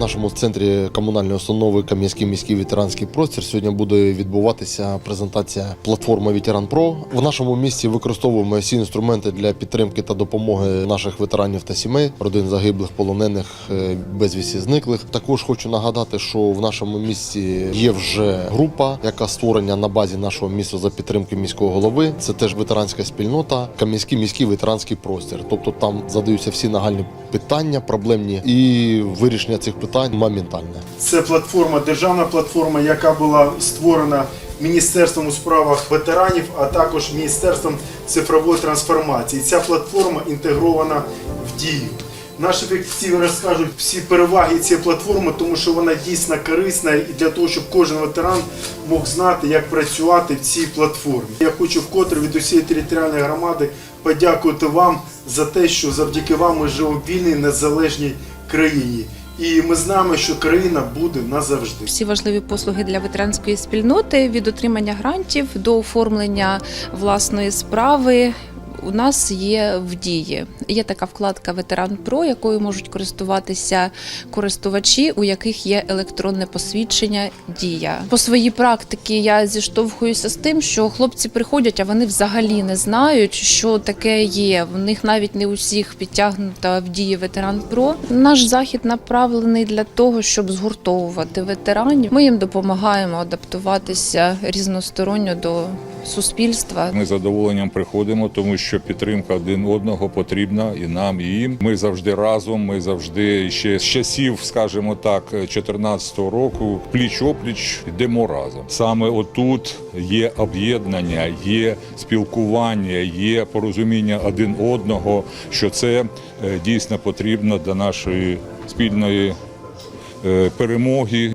Нашому центрі комунальної установи Кам'янський міський ветеранський простір сьогодні буде відбуватися презентація платформи Ветеран Про. В нашому місті використовуємо всі інструменти для підтримки та допомоги наших ветеранів та сімей, родин загиблих, полонених, е, безвісті зниклих. Також хочу нагадати, що в нашому місті є вже група, яка створена на базі нашого міста за підтримки міського голови. Це теж ветеранська спільнота, Кам'янський міський ветеранський простір. Тобто там задаються всі нагальні питання, проблемні, і вирішення цих питань моментальне. Це платформа, державна платформа, яка була створена Міністерством у справах ветеранів, а також Міністерством цифрової трансформації. Ця платформа інтегрована в дію. Наші фахівці розкажуть всі переваги цієї платформи, тому що вона дійсно корисна і для того, щоб кожен ветеран мог знати, як працювати в цій платформі. Я хочу вкотре від усієї територіальної громади подякувати вам за те, що завдяки вам ми живемо в вільній незалежній країні. І ми знаємо, що країна буде назавжди. всі важливі послуги для ветеранської спільноти від отримання грантів до оформлення власної справи. У нас є в дії. Є така вкладка Ветеран Про, якою можуть користуватися користувачі, у яких є електронне посвідчення Дія. По своїй практиці я зіштовхуюся з тим, що хлопці приходять, а вони взагалі не знають, що таке є. В них навіть не усіх підтягнута в дії Ветеран Про. Наш захід направлений для того, щоб згуртовувати ветеранів. Ми їм допомагаємо адаптуватися різносторонньо до суспільства. Ми з задоволенням приходимо, тому що підтримка один одного потрібна і нам, і їм. Ми завжди разом. Ми завжди ще з часів, скажімо так, 2014 року, пліч опліч йдемо разом. Саме отут є об'єднання, є спілкування, є порозуміння один одного, що це е, дійсно потрібно для нашої спільної е, перемоги.